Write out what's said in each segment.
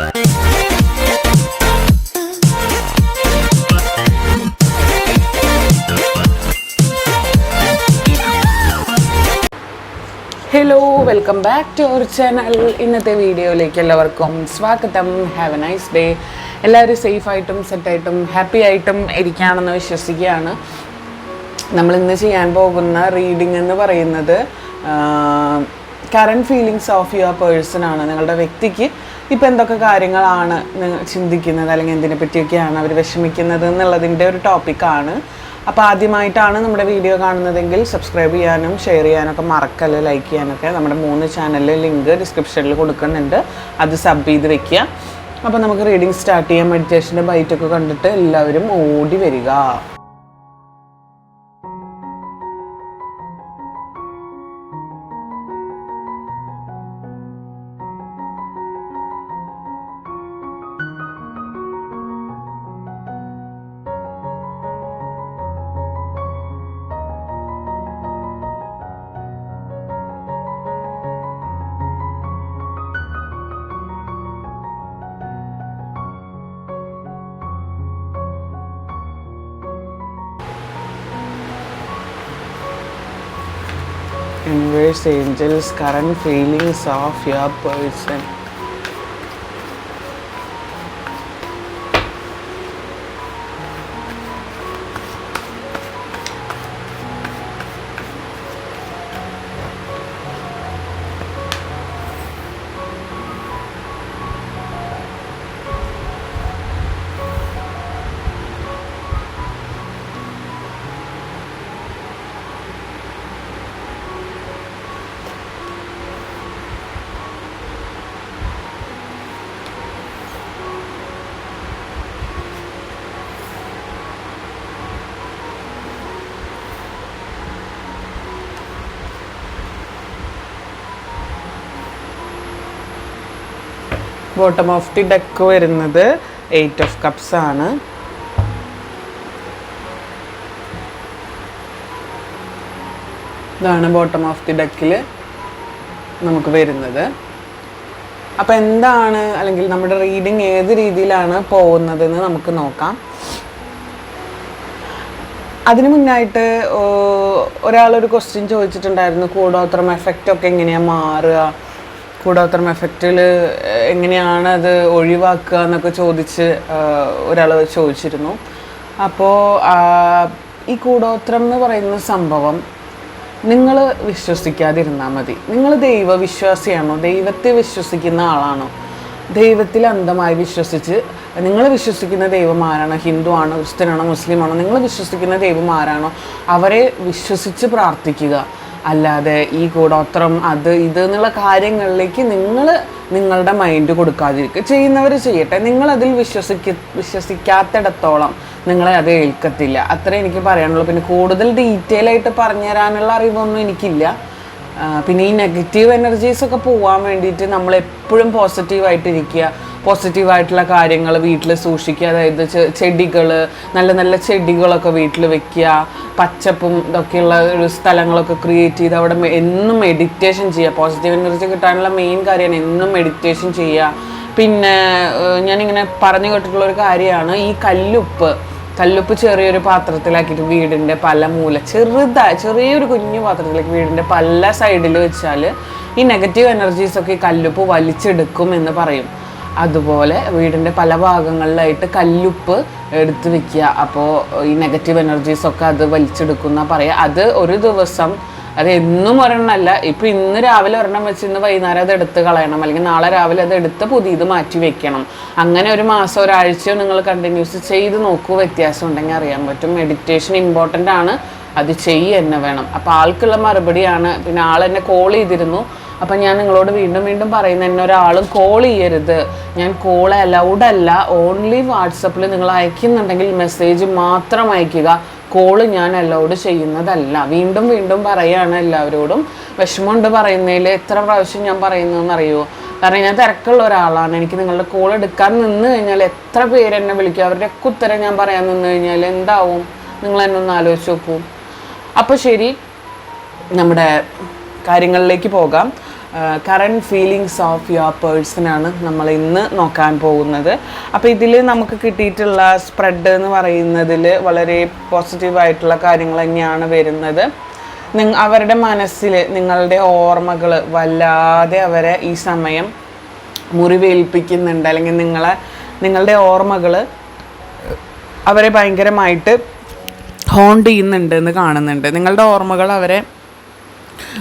Hello welcome back to our channel ഇന്നത്തെ വീഡിയോയിലേക്ക് എല്ലാവർക്കും സ്വാഗതം. ഹാവ് എ നൈസ് ഡേ എല്ലാവരും സേഫായിട്ടും സെറ്റായിട്ടും ഹാപ്പി ആയിട്ടും ഇരിക്കുകയാണെന്ന് വിശ്വസിക്കുകയാണ്. നമ്മൾ ഇന്ന് ചെയ്യാൻ പോകുന്ന റീഡിംഗ് എന്ന് പറയുന്നത് current feelings of your person ആണ്. നിങ്ങളുടെ വ്യക്തിക്ക് ഇപ്പം എന്തൊക്കെ കാര്യങ്ങളാണ് ചിന്തിക്കുന്നത്? അല്ലെങ്കിൽ എന്തിനെ പറ്റിയൊക്കെയാണ് അവർ വിഷമിക്കുന്നത് എന്നുള്ളതിന്റെ ഒരു ടോപ്പിക്കാണ് അപ്പോൾ ആദ്യമായിട്ടാണ് നമ്മുടെ വീഡിയോ കാണുന്നതെങ്കിൽ സബ്സ്ക്രൈബ് ചെയ്യാനും ഷെയർ ചെയ്യാനൊക്കെ മറക്കല്ല ലൈക്ക് ചെയ്യാനൊക്കെ നമ്മുടെ മൂന്ന് ചാനലിലെ ലിങ്ക് ഡിസ്ക്രിപ്ഷനിൽ കൊടുക്കുന്നുണ്ട്. അത് സബ് ചെയ്ത് വെക്കുക അപ്പോൾ നമുക്ക് റീഡിങ് സ്റ്റാർട്ട് ചെയ്യാം മെഡിറ്റേഷന്റെ ബൈറ്റൊക്കെ കണ്ടിട്ട് എല്ലാവരും ഓടി വരിക. Angels, current feelings of your person. Bottom of the deck വരുന്നത് എയ്റ്റ് ഓഫ് കപ്സ് ആണ്. ഇതാണ് ബോട്ടം ഓഫ് ദി ഡെക്കിൽ നമുക്ക് വരുന്നത്. അപ്പോൾ എന്താണ് അല്ലെങ്കിൽ നമ്മുടെ റീഡിങ് ഏത് രീതിയിലാണ് പോകുന്നതെന്ന് നമുക്ക് നോക്കാം. അതിനു മുന്നായിട്ട് ഒരാളൊരു ക്വസ്റ്റ്യൻ ചോദിച്ചിട്ടുണ്ടായിരുന്നു കൂടോത്രം എഫക്റ്റ് ഒക്കെ എങ്ങനെയാണ് മാറുക? കൂടോത്രം എഫക്റ്റിൽ എങ്ങനെയാണ് അത് ഒഴിവാക്കുക എന്നൊക്കെ ചോദിച്ച് ഒരാൾ ചോദിച്ചിരുന്നു. അപ്പോൾ ഈ കൂടോത്രം എന്ന് പറയുന്ന സംഭവം നിങ്ങൾ വിശ്വസിക്കാതിരുന്നാൽ മതി. നിങ്ങൾ ദൈവവിശ്വാസിയാണോ? ദൈവത്തെ വിശ്വസിക്കുന്ന ആളാണോ? ദൈവത്തിൽ അന്ധമായി വിശ്വസിച്ച് നിങ്ങൾ വിശ്വസിക്കുന്ന ദൈവം ആരാണോ? ഹിന്ദു ആണോ? ക്രിസ്ത്യനാണോ മുസ്ലിമാണോ നിങ്ങൾ വിശ്വസിക്കുന്ന ദൈവം ആരാണോ? അവരെ വിശ്വസിച്ച് പ്രാർത്ഥിക്കുക. അല്ലാതെ ഈ കൂടോത്രം അത് ഇത് എന്നുള്ള കാര്യങ്ങളിലേക്ക് നിങ്ങൾ നിങ്ങളുടെ മൈൻഡ് കൊടുക്കാതിരിക്കുക. ചെയ്യുന്നവർ ചെയ്യട്ടെ. നിങ്ങളതിൽ വിശ്വസിക്ക വിശ്വസിക്കാത്തിടത്തോളം നിങ്ങളെ അത് ഏൽക്കത്തില്ല. അത്ര എനിക്ക് പറയാനുള്ളൂ. പിന്നെ കൂടുതൽ ഡീറ്റെയിൽ ആയിട്ട് പറഞ്ഞു തരാനുള്ള അറിവൊന്നും എനിക്കില്ല. പിന്നെ ഈ നെഗറ്റീവ് എനർജീസ് ഒക്കെ പോകാൻ വേണ്ടിയിട്ട് നമ്മൾ എപ്പോഴും പോസിറ്റീവായിട്ടിരിക്കുക പോസിറ്റീവായിട്ടുള്ള കാര്യങ്ങൾ വീട്ടിൽ സൂക്ഷിക്കുക. അതായത് ചെടികൾ നല്ല നല്ല ചെടികളൊക്കെ വീട്ടിൽ വെക്കുക. പച്ചപ്പും ഇതൊക്കെയുള്ള ഒരു സ്ഥലങ്ങളൊക്കെ ക്രിയേറ്റ് ചെയ്ത് അവിടെ എന്നും മെഡിറ്റേഷൻ ചെയ്യുക. പോസിറ്റീവ് എനർജി കിട്ടാനുള്ള മെയിൻ കാര്യമാണ് എന്നും മെഡിറ്റേഷൻ ചെയ്യുക. പിന്നെ ഞാനിങ്ങനെ പറഞ്ഞു കേട്ടിട്ടുള്ള ഒരു കാര്യമാണ് ഈ കല്ലുപ്പ്. കല്ലുപ്പ് ചെറിയൊരു പാത്രത്തിലാക്കിയിട്ട് വീടിന്റെ പല മൂല ചെറുതായി ചെറിയൊരു കുഞ്ഞു പാത്രത്തിലേക്ക് വീടിന്റെ പല സൈഡിൽ വെച്ചാൽ ഈ നെഗറ്റീവ് എനർജീസൊക്കെ ഈ കല്ലുപ്പ് വലിച്ചെടുക്കും എന്ന് പറയും. അതുപോലെ വീടിന്റെ പല ഭാഗങ്ങളിലായിട്ട് കല്ലുപ്പ് എടുത്ത് വെക്കുക. അപ്പോൾ ഈ നെഗറ്റീവ് എനർജീസ് ഒക്കെ അത് വലിച്ചെടുക്കുന്ന പറയുക അത് ഒരു ദിവസം അത് എന്നും ഒരെണ്ണമല്ല ഇപ്പം ഇന്ന് രാവിലെ ഒരെണ്ണം വെച്ച് ഇന്ന് വൈകുന്നേരം അത് എടുത്ത് കളയണം. അല്ലെങ്കിൽ നാളെ രാവിലെ അത് എടുത്ത് പുതിയത് മാറ്റി വെക്കണം. അങ്ങനെ ഒരു മാസം ഒരാഴ്ചയോ നിങ്ങൾ കണ്ടിന്യൂസ് ചെയ്ത് നോക്കൂ വ്യത്യാസം ഉണ്ടെങ്കിൽ അറിയാൻ പറ്റും. മെഡിറ്റേഷൻ ഇമ്പോർട്ടന്റ് ആണ്. അത് ചെയ്യുക തന്നെ വേണം. അപ്പോൾ ആൾക്കുള്ള മറുപടിയാണ്. പിന്നെ ആൾ എന്നെ കോൾ ചെയ്തിരുന്നു. അപ്പം ഞാൻ നിങ്ങളോട് വീണ്ടും വീണ്ടും പറയുന്ന എന്നെ ഒരാളും കോൾ ചെയ്യരുത്. ഞാൻ കോൾ അലൗഡ് അല്ല. ഓൺലി വാട്സപ്പിൽ നിങ്ങൾ അയക്കുന്നുണ്ടെങ്കിൽ മെസ്സേജ് മാത്രം അയക്കുക. കോൾ ഞാൻ അലൗഡ് ചെയ്യുന്നതല്ല. വീണ്ടും വീണ്ടും പറയാണ് എല്ലാവരോടും. വിഷമമുണ്ട് പറയുന്നതിൽ. എത്ര പ്രാവശ്യം ഞാൻ പറയുന്നതെന്ന് അറിയുമോ കാരണം ഞാൻ തിരക്കുള്ള ഒരാളാണ്. എനിക്ക് നിങ്ങളുടെ കോൾ എടുക്കാൻ നിന്ന് കഴിഞ്ഞാൽ എത്ര പേര് എന്നെ വിളിക്കും? അവരുടെയൊക്കെ ഉത്തരം ഞാൻ പറയാൻ നിന്ന് കഴിഞ്ഞാൽ എന്താവും? നിങ്ങൾ എന്നെ ഒന്ന് ആലോചിച്ച് നോക്കൂ. അപ്പോൾ ശരി. നമ്മുടെ കാര്യങ്ങളിലേക്ക് പോകാം. കറണ്ട് ഫീലിങ്സ് ഓഫ് യുവർ പേഴ്സണാണ് നമ്മൾ ഇന്ന് നോക്കാൻ പോകുന്നത്. അപ്പോൾ ഇതിൽ നമുക്ക് കിട്ടിയിട്ടുള്ള സ്പ്രെഡ് എന്ന് പറയുന്നതിൽ വളരെ പോസിറ്റീവായിട്ടുള്ള കാര്യങ്ങൾ തന്നെയാണ് വരുന്നത്. നിങ്ങ അവരുടെ മനസ്സിൽ നിങ്ങളുടെ ഓർമ്മകൾ വല്ലാതെ അവരെ ഈ സമയം മുറിവേൽപ്പിക്കുന്നുണ്ട്. അല്ലെങ്കിൽ നിങ്ങളെ നിങ്ങളുടെ ഓർമ്മകൾ അവരെ ഭയങ്കരമായിട്ട് ഹോണ്ട് ചെയ്യുന്നുണ്ട് എന്ന് കാണുന്നുണ്ട്. നിങ്ങളുടെ ഓർമ്മകൾ അവരെ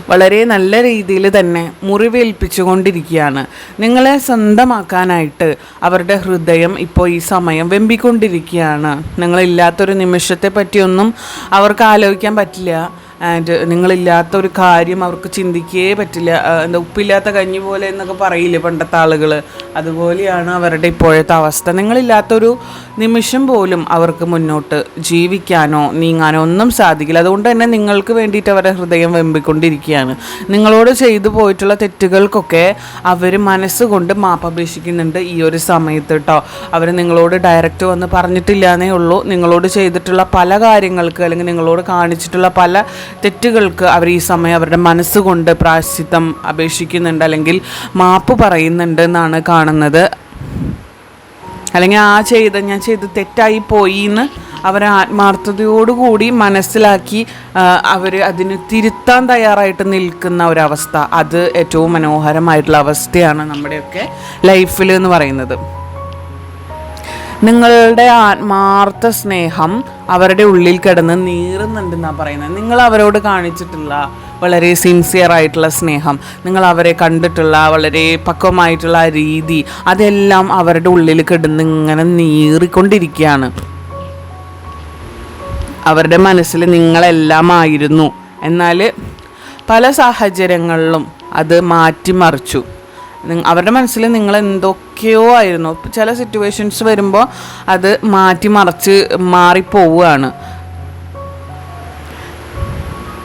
വളരെ നല്ല രീതിയിൽ തന്നെ മുറിവേൽപ്പിച്ചുകൊണ്ടിരിക്കുകയാണ്. നിങ്ങളെ സ്വന്തമാക്കാനായിട്ട് അവരുടെ ഹൃദയം ഇപ്പോൾ ഈ സമയം വെമ്പിക്കൊണ്ടിരിക്കുകയാണ്. നിങ്ങളില്ലാത്തൊരു നിമിഷത്തെ പറ്റിയൊന്നും അവർക്ക് ആലോചിക്കാൻ പറ്റില്ല. ആൻഡ് നിങ്ങളില്ലാത്ത ഒരു കാര്യം അവർക്ക് ചിന്തിക്കേ പറ്റില്ല. ആ, എന്താ ഉപ്പില്ലാത്ത കഞ്ഞി പോലെ എന്നൊക്കെ പറയില്ലേ പണ്ടത്തെ ആളുകൾ അതുപോലെയാണ് അവരുടെ ഇപ്പോഴത്തെ അവസ്ഥ. നിങ്ങളില്ലാത്തൊരു നിമിഷം പോലും അവർക്ക് മുന്നോട്ട് ജീവിക്കാനോ നീങ്ങാനോ ഒന്നും സാധിക്കില്ല. അതുകൊണ്ട് തന്നെ നിങ്ങൾക്ക് വേണ്ടിയിട്ട് അവരുടെ ഹൃദയം വെമ്പിക്കൊണ്ടിരിക്കുകയാണ്. നിങ്ങളോട് ചെയ്തു പോയിട്ടുള്ള തെറ്റുകൾക്കൊക്കെ അവർ മനസ്സുകൊണ്ട് മാപ്പ് മാപ്പപേക്ഷിക്കുന്നുണ്ട് ഈ ഒരു സമയത്ത് കേട്ടോ അവർ നിങ്ങളോട് ഡയറക്റ്റ് വന്ന് പറഞ്ഞിട്ടില്ല എന്നേ ഉള്ളൂ. നിങ്ങളോട് ചെയ്തിട്ടുള്ള പല കാര്യങ്ങൾക്ക് അല്ലെങ്കിൽ നിങ്ങളോട് കാണിച്ചിട്ടുള്ള പല തെറ്റുകൾക്ക് അവർ ഈ സമയം അവരുടെ മനസ്സുകൊണ്ട് പ്രായശ്ചിത്തം അപേക്ഷിക്കുന്നുണ്ട് അല്ലെങ്കിൽ മാപ്പ് പറയുന്നുണ്ട് എന്നാണ് കാണുന്നത്. അല്ലെങ്കിൽ ആ ചെയ്ത ഞാൻ ചെയ്ത് തെറ്റായി പോയി എന്ന് അവർ ആത്മാർത്ഥതയോടുകൂടി മനസ്സിലാക്കി അവർ അതിന് തിരുത്താൻ തയ്യാറായിട്ട് നിൽക്കുന്ന ഒരവസ്ഥ. അത് ഏറ്റവും മനോഹരമായിട്ടുള്ള അവസ്ഥയാണ് നമ്മുടെയൊക്കെ ലൈഫിൽ എന്ന് പറയുന്നത്. നിങ്ങളുടെ ആത്മാർത്ഥ സ്നേഹം അവരുടെ ഉള്ളിൽ കിടന്ന് നീറുന്നുണ്ടെന്നാണ് പറയുന്നത്. നിങ്ങൾ അവരോട് കാണിച്ചിട്ടുള്ള വളരെ സിൻസിയർ ആയിട്ടുള്ള സ്നേഹം നിങ്ങൾ അവരെ കണ്ടിട്ടുള്ള വളരെ പക്വമായിട്ടുള്ള രീതി അതെല്ലാം അവരുടെ ഉള്ളിൽ കിടന്ന് ഇങ്ങനെ നീറിക്കൊണ്ടിരിക്കുകയാണ്. അവരുടെ മനസ്സിൽ നിങ്ങളെല്ലാമായിരുന്നു. എന്നാൽ പല സാഹചര്യങ്ങളിലും അത് മാറ്റിമറിച്ചു. അവരുടെ മനസ്സിൽ നിങ്ങൾ എന്തൊക്കെയോ ആയിരുന്നു. ചില സിറ്റുവേഷൻസ് വരുമ്പോൾ അത് മാറ്റി മറിച്ച് മാറിപ്പോവുകയാണ്.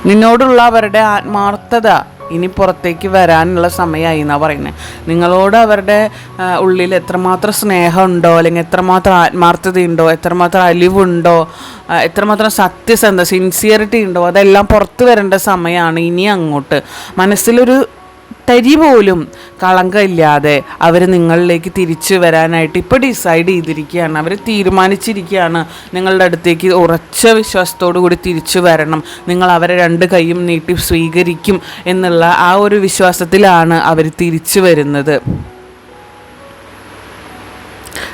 നിന്നോടുള്ള അവരുടെ ആത്മാർത്ഥത ഇനി പുറത്തേക്ക് വരാനുള്ള സമയമായി എന്നാണ് പറയുന്നത് നിങ്ങളോട് അവരുടെ ഉള്ളിൽ എത്രമാത്രം സ്നേഹമുണ്ടോ അല്ലെങ്കിൽ എത്രമാത്രം ആത്മാർത്ഥതയുണ്ടോ എത്രമാത്രം അലിവുണ്ടോ എത്രമാത്രം സത്യസന്ധ സിൻസിയറിറ്റി ഉണ്ടോ അതെല്ലാം പുറത്ത് വരേണ്ട സമയമാണ് ഇനി അങ്ങോട്ട്. മനസ്സിലൊരു തരി പോലും കളങ്കമില്ലാതെ അവർ നിങ്ങളിലേക്ക് തിരിച്ചു വരാനായിട്ട് ഇപ്പോൾ ഡിസൈഡ് ചെയ്തിരിക്കുകയാണ്. അവർ തീരുമാനിച്ചിരിക്കുകയാണ് നിങ്ങളുടെ അടുത്തേക്ക് ഉറച്ച വിശ്വാസത്തോടു കൂടി തിരിച്ചു വരണം. നിങ്ങൾ അവരെ രണ്ട് കൈയും നീട്ടി സ്വീകരിക്കും എന്നുള്ള ആ ഒരു വിശ്വാസത്തിലാണ് അവർ തിരിച്ചു വരുന്നത്.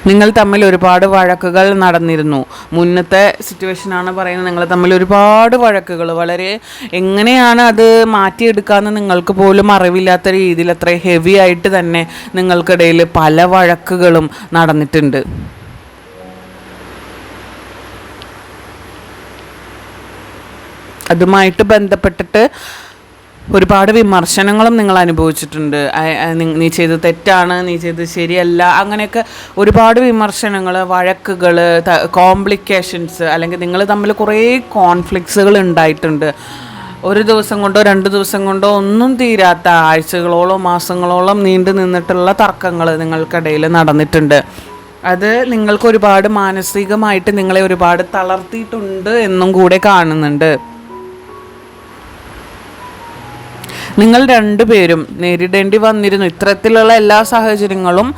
നിങ്ങൾ തമ്മിൽ ഒരുപാട് വഴക്കുകൾ നടന്നിരുന്നു. മുന്നത്തെ സിറ്റുവേഷനാണ് പറയുന്നത്. നിങ്ങൾ തമ്മിൽ ഒരുപാട് വഴക്കുകൾ. വളരെ എങ്ങനെയാണ് അത് മാറ്റിയെടുക്കാമെന്ന് നിങ്ങൾക്ക് പോലും അറിവില്ലാത്ത രീതിയിൽ അത്ര ഹെവി ആയിട്ട് തന്നെ നിങ്ങൾക്കിടയിൽ പല വഴക്കുകളും നടന്നിട്ടുണ്ട്. അതുമായിട്ട് ബന്ധപ്പെട്ടിട്ട് ഒരുപാട് വിമർശനങ്ങളും നിങ്ങൾ അനുഭവിച്ചിട്ടുണ്ട്. നി- ചെയ്തത് തെറ്റാണ് നീ ചെയ്തത് ശരിയല്ല അങ്ങനെയൊക്കെ ഒരുപാട് വിമർശനങ്ങൾ വഴക്കുകൾ കോംപ്ലിക്കേഷൻസ് അല്ലെങ്കിൽ നിങ്ങൾ തമ്മിൽ കുറേ കോൺഫ്ലിക്ട്സുകൾ ഉണ്ടായിട്ടുണ്ട്. ഒരു ദിവസം കൊണ്ടോ രണ്ട് ദിവസം കൊണ്ടോ ഒന്നും തീരാത്ത ആഴ്ചകളോളം മാസങ്ങളോളം നീണ്ടു നിന്നിട്ടുള്ള തർക്കങ്ങൾ നിങ്ങൾക്കിടയിൽ നടന്നിട്ടുണ്ട്. അത് നിങ്ങൾക്ക് ഒരുപാട് മാനസികമായിട്ട് നിങ്ങളെ ഒരുപാട് തളർത്തിയിട്ടുണ്ട് എന്നും കൂടെ കാണുന്നുണ്ട്. നിങ്ങൾ രണ്ടുപേരും നേരിടേണ്ടി വന്നിരുന്നു. ഇത്തരത്തിലുള്ള എല്ലാ സാഹചര്യങ്ങളും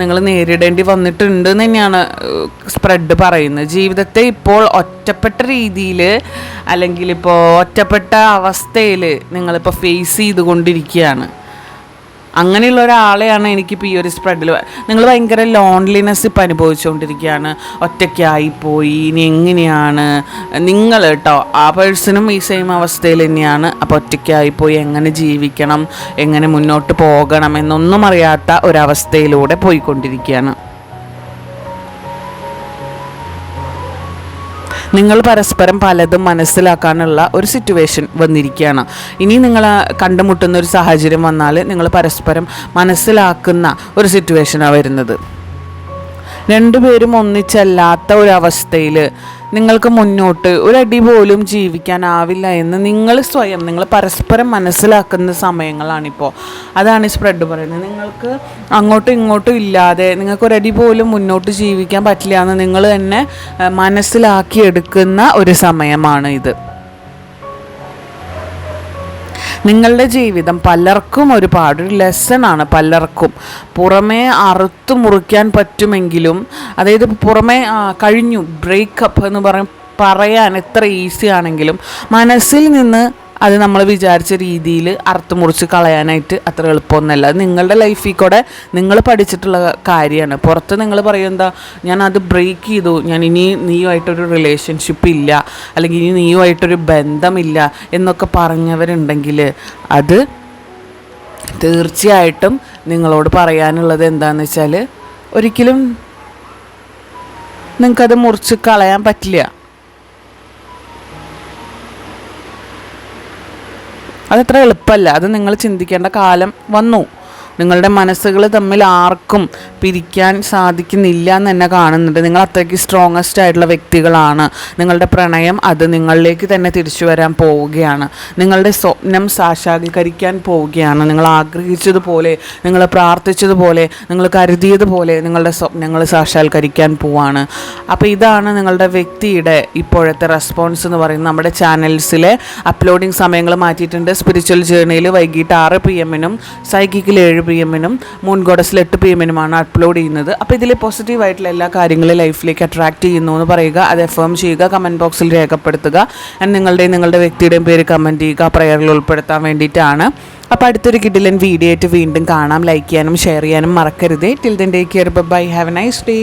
നിങ്ങൾ നേരിടേണ്ടി വന്നിട്ടുണ്ട് എന്ന് തന്നെയാണ് സ്പ്രെഡ് പറയുന്നത്. ജീവിതത്തെ ഇപ്പോൾ ഒറ്റപ്പെട്ട രീതിയിൽ അല്ലെങ്കിൽ ഇപ്പോൾ ഒറ്റപ്പെട്ട അവസ്ഥയിൽ നിങ്ങളിപ്പോൾ ഫേസ് ചെയ്തുകൊണ്ടിരിക്കുകയാണ്. അങ്ങനെയുള്ള ഒരാളെയാണ് എനിക്കിപ്പോൾ ഈ ഒരു സ്പ്രെഡിൽ നിങ്ങൾ ഭയങ്കര ലോൺലിനെസ് ഇപ്പം അനുഭവിച്ചുകൊണ്ടിരിക്കുകയാണ് ഒറ്റയ്ക്കായിപ്പോയി ഇനി എങ്ങനെയാണ്? നിങ്ങൾ കേട്ടോ ആ പേഴ്സണും ഈ സെയിം അവസ്ഥയിൽ തന്നെയാണ്. അപ്പോൾ ഒറ്റയ്ക്കായിപ്പോയി എങ്ങനെ ജീവിക്കണം എങ്ങനെ മുന്നോട്ട് പോകണം എന്നൊന്നും അറിയാത്ത ഒരവസ്ഥയിലൂടെ പോയിക്കൊണ്ടിരിക്കുകയാണ് നിങ്ങൾ പരസ്പരം പലതും മനസ്സിലാക്കാനുള്ള ഒരു സിറ്റുവേഷൻ വന്നിരിക്കുകയാണ്. ഇനി നിങ്ങൾ കണ്ടുമുട്ടുന്ന ഒരു സാഹചര്യം വന്നാൽ നിങ്ങൾ പരസ്പരം മനസ്സിലാക്കുന്ന ഒരു സിറ്റുവേഷനാണ് വരുന്നത്. രണ്ടുപേരും ഒന്നിച്ചല്ലാത്ത ഒരവസ്ഥയിൽ നിങ്ങൾക്ക് മുന്നോട്ട് ഒരടി പോലും ജീവിക്കാനാവില്ല എന്ന് നിങ്ങൾ സ്വയം നിങ്ങൾ പരസ്പരം മനസ്സിലാക്കുന്ന സമയങ്ങളാണിപ്പോൾ. അതാണ് ഈ സ്പ്രെഡ് പറയുന്നത്. നിങ്ങൾക്ക് അങ്ങോട്ടും ഇങ്ങോട്ടും ഇല്ലാതെ നിങ്ങൾക്ക് ഒരടി പോലും മുന്നോട്ട് ജീവിക്കാൻ പറ്റില്ല എന്ന് നിങ്ങൾ തന്നെ മനസ്സിലാക്കിയെടുക്കുന്ന ഒരു സമയമാണ് ഇത്. നിങ്ങളുടെ ജീവിതം പലർക്കും ഒരുപാട് ഒരു ആണ് പലർക്കും. പുറമേ അറുത്തു മുറിക്കാൻ പറ്റുമെങ്കിലും അതായത് പുറമേ കഴിഞ്ഞു ബ്രേക്കപ്പ് എന്ന് പറയും പറയാൻ എത്ര ഈസി ആണെങ്കിലും മനസ്സിൽ നിന്ന് അത് നമ്മൾ വിചാരിച്ച രീതിയിൽ അറുത്ത് മുറിച്ച് കളയാനായിട്ട് അത്ര എളുപ്പമൊന്നുമല്ല. നിങ്ങളുടെ ലൈഫിൽ കൂടെ നിങ്ങൾ പഠിച്ചിട്ടുള്ള കാര്യമാണ്. പുറത്ത് നിങ്ങൾ പറയും എന്താ ഞാൻ അത് ബ്രേക്ക് ചെയ്തു. ഞാൻ ഇനി നീയുമായിട്ടൊരു റിലേഷൻഷിപ്പ് ഇല്ല. അല്ലെങ്കിൽ ഇനി നീയുമായിട്ടൊരു ബന്ധമില്ല എന്നൊക്കെ പറഞ്ഞവരുണ്ടെങ്കിൽ അത് തീർച്ചയായിട്ടും നിങ്ങളോട് പറയാനുള്ളത് എന്താണെന്ന് വെച്ചാൽ ഒരിക്കലും നിങ്ങൾക്കത് മുറിച്ച് കളയാൻ പറ്റില്ല. അതത്ര എളുപ്പമല്ല. അത് നിങ്ങൾ ചിന്തിക്കേണ്ട കാലം വന്നു. നിങ്ങളുടെ മനസ്സുകൾ തമ്മിൽ ആർക്കും പിരിക്കാൻ സാധിക്കുന്നില്ല എന്ന് തന്നെ കാണുന്നുണ്ട്. നിങ്ങൾ അത്രയ്ക്ക് സ്ട്രോങ്ങസ്റ്റ് ആയിട്ടുള്ള വ്യക്തികളാണ്. നിങ്ങളുടെ പ്രണയം അത് നിങ്ങളിലേക്ക് തന്നെ തിരിച്ചു വരാൻ പോവുകയാണ്. നിങ്ങളുടെ സ്വപ്നം സാക്ഷാത്കരിക്കാൻ പോവുകയാണ്. നിങ്ങൾ ആഗ്രഹിച്ചതുപോലെ നിങ്ങൾ പ്രാർത്ഥിച്ചതുപോലെ നിങ്ങൾ കരുതിയതുപോലെ നിങ്ങളുടെ സ്വപ്നങ്ങൾ സാക്ഷാത്കരിക്കാൻ പോവാണ്. അപ്പോൾ ഇതാണ് നിങ്ങളുടെ വ്യക്തിയുടെ ഇപ്പോഴത്തെ റെസ്പോൺസ് എന്ന് പറയുന്നത്. നമ്മുടെ ചാനൽസിലെ അപ്ലോഡിംഗ് സമയങ്ങൾ മാറ്റിയിട്ടുണ്ട്. സ്പിരിച്വൽ ജേർണിയിൽ വൈകിട്ട് ആറ് പി എമ്മിനും സൈക്കിക്കിൽ ഏഴ് പി എമ്മിനും മൂൺ ഗോഡസിൽ എട്ട് പി എമ്മിനുമാണ് അപ്ലോഡ് ചെയ്യുന്നത്. അപ്പോൾ ഇതിൽ പോസിറ്റീവായിട്ടുള്ള എല്ലാ കാര്യങ്ങളും ലൈഫിലേക്ക് അട്രാക്ട് ചെയ്യുന്നു എന്ന് പറയുക. അത് എഫേം ചെയ്യുക കമന്റ് ബോക്സിൽ രേഖപ്പെടുത്തുക. ആൻഡ് നിങ്ങളുടെയും നിങ്ങളുടെ വ്യക്തിയുടെയും പേര് കമന്റ് ചെയ്യുക പ്രയറിൽ ഉൾപ്പെടുത്താൻ വേണ്ടിയിട്ടാണ്. അപ്പോൾ അടുത്തൊരു കിഡിലൻ വീഡിയോ ആയിട്ട് വീണ്ടും കാണാം. ലൈക്ക് ചെയ്യാനും ഷെയർ ചെയ്യാനും മറക്കരുതേ. Till then take care bye have a nice day